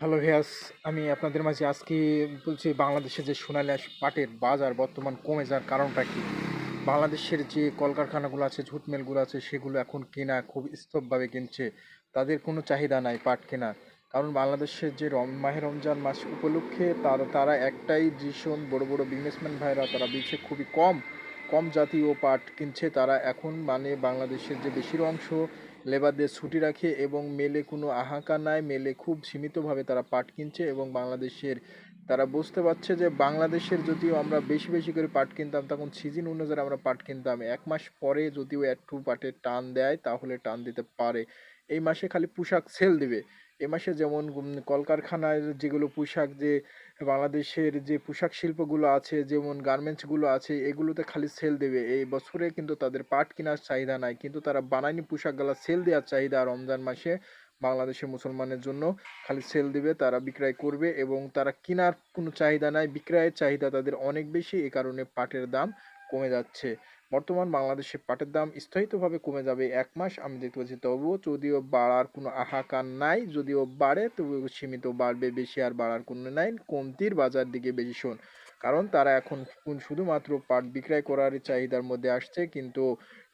Hello ভিয়াস আমি আপনাদের মাঝে আজকে বলছি বাংলাদেশে যে সোনালী পাটের বাজার বর্তমান কমে যাওয়ার কারণটা কি? বাংলাদেশের যে কলকারখানাগুলো আছে ঝুট মিলগুলো আছে, সেগুলো এখন কেনা খুব স্তবভাবে কিনছে। তাদের কোনো চাহিদা নাই পাট কেনা কারণ বাংলাদেশের যে রম মাহে রমজান মাস উপলক্ষে তারা তারা একটাই ভীষণ বড় বড় বিজনেসম্যান ভাইরা, তারা দিচ্ছে খুবই কম। কম জাতীয় পাট কিনছে তারা। এখন মানে বাংলাদেশের যে বেশির অংশ লেবারদের ছুটি রাখে এবং মেলে কোনো আহাকার নাই, মেলে খুব সীমিতভাবে তারা পাট কিনছে এবং বাংলাদেশের তারা বুঝতে পারছে যে বাংলাদেশের যদিও আমরা বেশি বেশি করে পাট কিনতাম, তখন সিজন অনুযায়ী আমরা পাট কিনতাম। এক মাস পরে যদিও একটু পাটের টান দেয়, তাহলে টান দিতে পারে। এই মাসে খালি পোশাক সেল দিবে। এ মাসে যেমন উম কলকারখানায় যেগুলো পোশাক যে বাংলাদেশের যে পোশাক শিল্পগুলো আছে, যেমন গার্মেন্টসগুলো আছে, এগুলোতে খালি সেল দেবে। এই বছরে কিন্তু তাদের পাট কেনার চাহিদা নাই। কিন্তু তারা বানায়নি পোশাকগুলো সেল দেওয়ার চাহিদা রমজান মাসে বাংলাদেশের মুসলমানের জন্য খালি সেল দিবে, তারা বিক্রয় করবে এবং তারা কেনার কোনো চাহিদা নাই। বিক্রয়ের চাহিদা তাদের অনেক বেশি, এ কারণে পাটের দাম কমে যাচ্ছে। বর্তমান বাংলাদেশে পাটের দাম স্থায়িতভাবে কমে যাবে এক মাস। আমি দেখতে পাচ্ছি তবুও যদিও বাড়ার কোনো আহাকার নাই, যদিও বাড়ে, তবুও সীমিত বাড়বে বেশি আর বাড়ার কোনো নাই। কমতির বাজার দিকে বেশি শোন। কারণ তারা এখন শুধুমাত্র পাট বিক্রয় করার চাহিদার মধ্যে আসছে, কিন্তু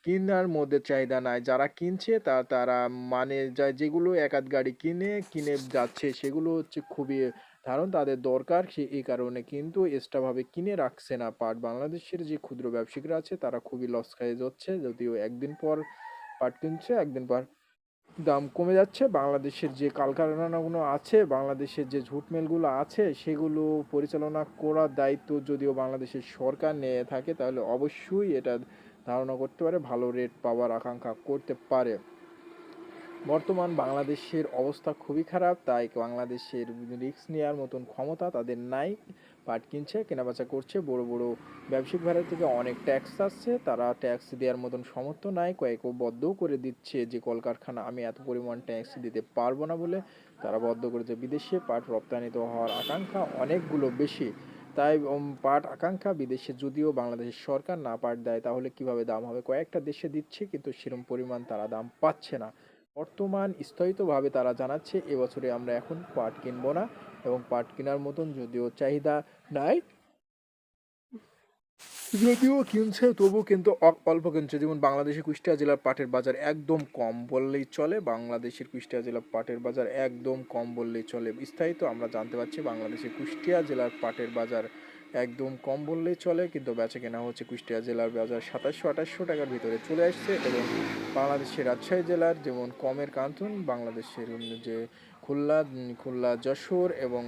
কেনার মধ্যে চাহিদা নাই। যারা কিনছে তা, তারা মানে যা, যেগুলো এক গাড়ি কিনে কিনে যাচ্ছে, সেগুলো হচ্ছে খুবই কারণ তাদের দরকার সে এই কারণে কিন্তু এক্সট্রাভাবে কিনে রাখছে না। পাট বাংলাদেশের যে ক্ষুদ্র ব্যবসায়ীরা আছে, তারা খুবই লস খেয়ে যাচ্ছে। যদিও একদিন পর পাট কিনছে, একদিন পর দাম কমে যাচ্ছে। বাংলাদেশের যে কালকারখানাগুলো আছে, বাংলাদেশের যে ঝুট মিলগুলো আছে, সেগুলো পরিচালনা করার দায়িত্ব যদিও বাংলাদেশের সরকার নিয়ে থাকে, তাহলে অবশ্যই এটা ধারণা করতে পারে, ভালো রেট পাওয়ার আকাঙ্ক্ষা করতে পারে। বর্তমান বাংলাদেশের অবস্থা খুবই খারাপ, তাই বাংলাদেশের রিস্ক নেওয়ার মতন ক্ষমতা তাদের নাই। পাট কিনছে, কেনাবেচা করছে, বড় বড় ব্যবসায়িক ভাড়া থেকে অনেক ট্যাক্স আসছে, তারা ট্যাক্স দেওয়ার মতন সমর্থ নাই। কয়েক বদ্ধও করে দিচ্ছে যে, কলকারখানা, আমি এত পরিমাণ ট্যাক্স দিতে পারব না বলে। তারা বদ্ধ করেছে বিদেশে, পাট রপ্তানিত হওয়ার আকাঙ্ক্ষা অনেকগুলো বেশি। তাই পাট আকাঙ্ক্ষা বিদেশে যদিও বাংলাদেশের সরকার না পাট দেয়, তাহলে কীভাবে দাম হবে? কয়েকটা দেশে দিচ্ছে, কিন্তু সেরম পরিমাণ তারা দাম পাচ্ছে না। বর্তমান স্থগিতভাবে তারা জানাচ্ছে, এবছরে আমরা এখন পাট কিনবো না এবং পাট কেনার মতন যদিও চাহিদা নাই। যদিও কিনছে তবু কিন্তু অল্প কিনছে। যেমন বাংলাদেশের কুষ্টিয়া জেলার পাটের বাজার একদম কম বললেই চলে, বাংলাদেশের কুষ্টিয়া জেলার পাটের বাজার একদম কম বললেই চলে। বিস্তারিত আমরা জানতে পারছি বাংলাদেশের কুষ্টিয়া জেলার পাটের বাজার একদম কম বললেই চলে, কিন্তু বেচা কেনা হচ্ছে কুষ্টিয়া জেলার বাজার সাতাশশো, আঠাশশো টাকার ভিতরে চলে আসছে এবং বাংলাদেশের রাজশাহী জেলার যেমন কমের কান্তন বাংলাদেশের যে খুলনা খুলনা যশোর এবং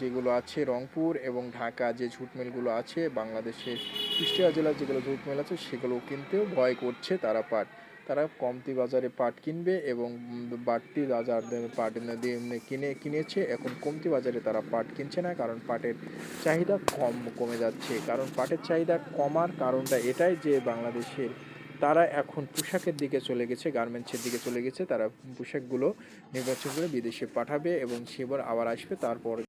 যেগুলো আছে রংপুর এবং ঢাকা যে ঝুট মিলগুলো আছে, বাংলাদেশের কুষ্টিয়া জেলার যেগুলো ঝুট মিল আছে সেগুলো কিনতেও ভয় করছে তারা পাট তারা কমতি বাজারে পাট কিনবে এবং বাড়তি বাজার পাট কিনে, কিনেছে। এখন কমতি বাজারে তারা পাট কিনছে না কারণ পাটের চাহিদা কম, কমে যাচ্ছে। কারণ পাটের চাহিদা কমার কারণটা এটাই যে বাংলাদেশের তারা এখন পোশাকের দিকে চলে গেছে, গার্মেন্টসের দিকে চলে গেছে। তারা পোশাকগুলো নির্বাচন করে বিদেশে পাঠাবে এবং সেবার আবার আসবে, তারপর